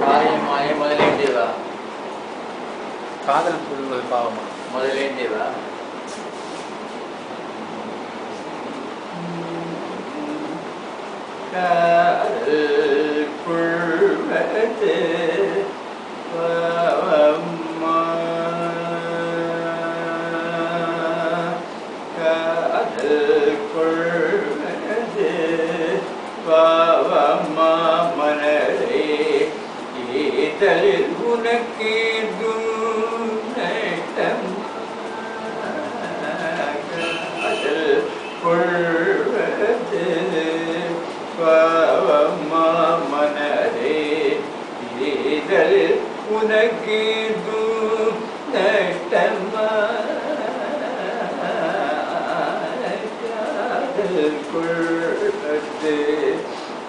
காரியம் மாயம் முதலேண்டியதா காதல் புரிவது பாவமா? முதலேண்டியதா காதல் புல்வது காதல் கொள்வது பாவமா ஈதலில் உனக்கு நஷ்டம் காதல் கொள்வது பாவமா மனதே ஈதலில் உனக்கு நஷ்டமா கொள்வது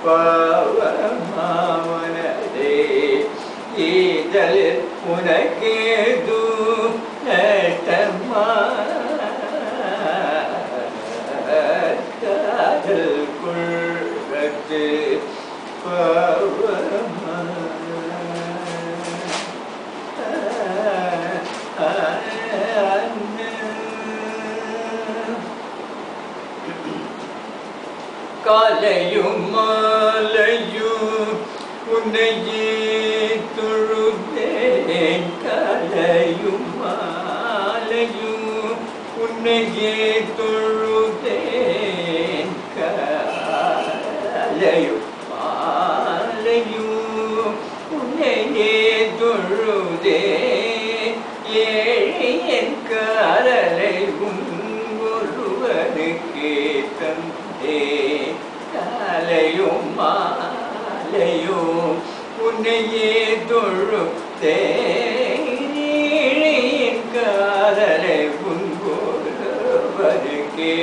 பாவமாவனதே ஈதலில் உனக்கேது நட்டமா காதல் கொள்வது பாவமா காலையும் மாலையும் உன்னையே தொழுதேன் கலையும் மாலையும் உன்னையே தொழுதேன் கலையும் மாலையும் உன்னையே தொழுதேன் ஏழையன் கரலை உங்கொருவனுக்கே தந்தே கலையும் மாலையும் உன்னையே தொழுத்தேன் காதலை உன் ஒருவனுக்கே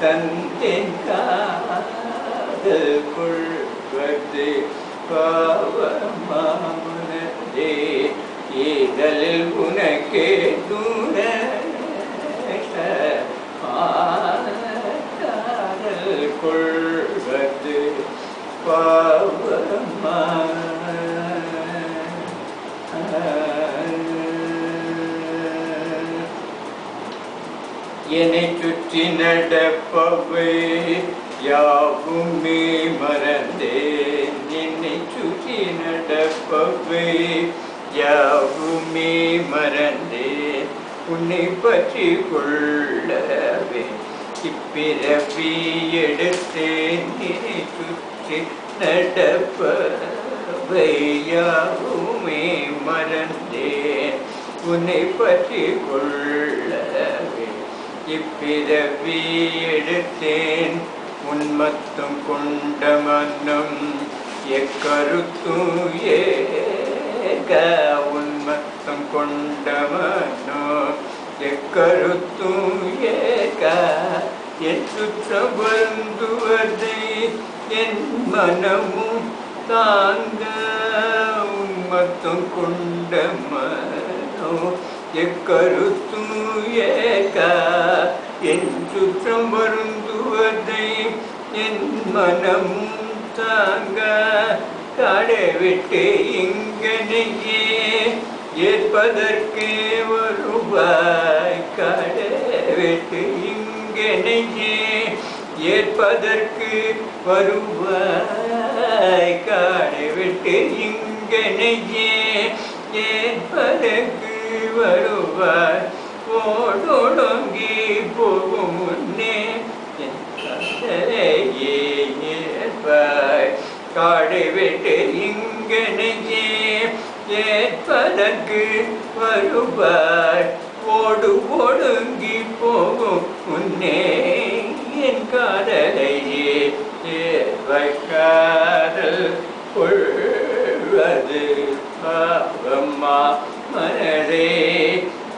தந்தேன் காதல் கொள்வது பாவமானதே. ஏதலில் உனக்கே தூர என்னை சுற்றி நடப்பவை யாவுமே மறந்தேன். என்னை சுற்றி நடப்பவை யாவுமே மறந்தேன். உன்னை பற்றி கொள்ளவே இப்பிறவி எடுத்தேன். என்னை சுற்றி நடப்பவை யாவுமே மறந்தேன். உன்னை பற்றி கொள்ளவே இப்பிறவி எடுத்தேன். உன்மத்தும் கொண்ட மன்னம் எக்கருத்தும் ஏக. உன்மத்தம் கொண்ட மன்னோ எக்கருத்தும் ஏக. என் சுற்றம் வருந்துவதை என் மனமும் தாங்க. உன்மத்தம் கொண்ட மனோ எக்கருத்தும் ஏக என் சுற்றம் வருந்துவதை என் மனமும் தாங்க. கடைவிட்டு இங்கனையே ஏற்பதற்கே வருவாய். கடைவிட்டு இங்கனையே ஏற்பதற்கு வருவாய். காடை விட்டு இங்கனையே ஏற்பதற்கு வருவாய் ஓடொடுங்கி போகும் முன்னே ஏற்பாய் காடை விட்டு இங்கனையே ஏற்பதற்கு வருவாய் ஓடு ஒடுங்கி போகும் முன்னே என் காதலையே ஏற்பாய் காதல் கொள்வது பாவம்மா மனதே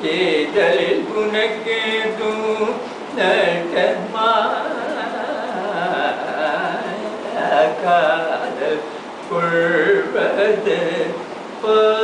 ஏதலில் உனக்கேதும் நட்டமா காதல் கொள்வது பா